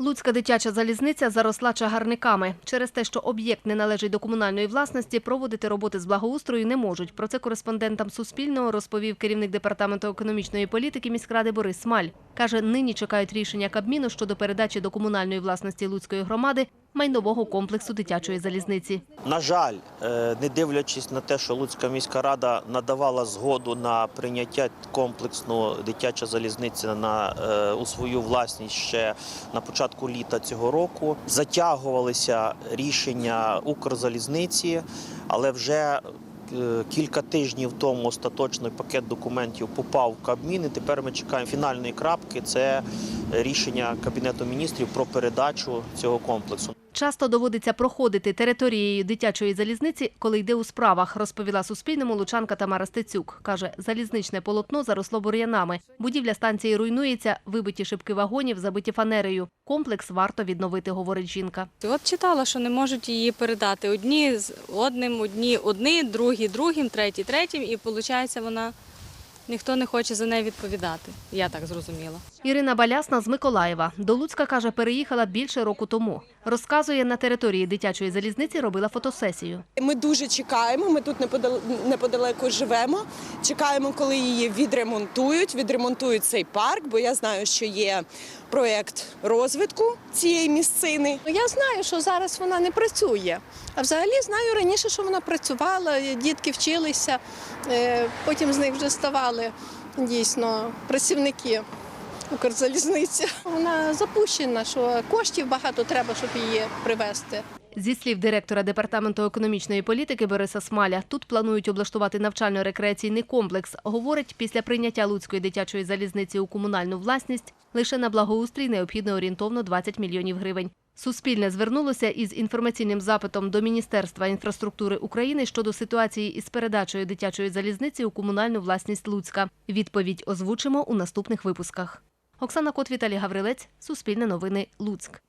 Луцька дитяча залізниця заросла чагарниками. Через те, що об'єкт не належить до комунальної власності, проводити роботи з благоустрою не можуть. Про це кореспондентам Суспільного розповів керівник департаменту економічної політики міськради Борис Смаль. Каже, нині чекають рішення Кабміну щодо передачі до комунальної власності Луцької громади майнового комплексу дитячої залізниці. На жаль, е, не дивлячись на те, що Луцька міська рада надавала згоду на прийняття комплексну дитяча залізниця на е, у свою власність ще на початку літа цього року, затягувалися рішення Укрзалізниці, але вже е, Кілька тижнів тому остаточний пакет документів попав в Кабмін, і тепер ми чекаємо фінальної крапки. Це рішення Кабінету міністрів про передачу цього комплексу. Часто доводиться проходити територією дитячої залізниці, коли йде у справах, розповіла Суспільному лучанка Тамара Стецюк. Каже, залізничне полотно заросло бур'янами. Будівля станції руйнується, вибиті шибки вагонів, забиті фанерею. Комплекс варто відновити, говорить жінка. От читала, що не можуть її передати. Одні з одним, одні одні, другі другим, треті третім, і виходить, вона ніхто не хоче за неї відповідати. Я так зрозуміла. Ірина Балясна з Миколаєва. До Луцька, каже, переїхала більше року тому. Розказує, на території дитячої залізниці робила фотосесію. Ми дуже чекаємо. Ми тут неподалеку живемо. Чекаємо, коли її відремонтують. Відремонтують цей парк, бо я знаю, що є проєкт розвитку цієї місцини. Ну, Я знаю, що зараз вона не працює. А взагалі знаю раніше, що вона працювала, дітки вчилися, е, потім з них вже ставали дійсно працівники Укрзалізниці. Вона запущена, що коштів багато треба, щоб її привезти. Зі слів директора департаменту економічної політики Бориса Смаля, тут планують облаштувати навчально-рекреаційний комплекс. Говорить, після прийняття Луцької дитячої залізниці у комунальну власність лише на благоустрій необхідно орієнтовно 20 мільйонів гривень. Суспільне звернулося із інформаційним запитом до Міністерства інфраструктури України щодо ситуації із передачею дитячої залізниці у комунальну власність Луцька. Відповідь озвучимо у наступних випусках. Оксана Кот, Віталій Гаврилець, Суспільне новини, Луцьк.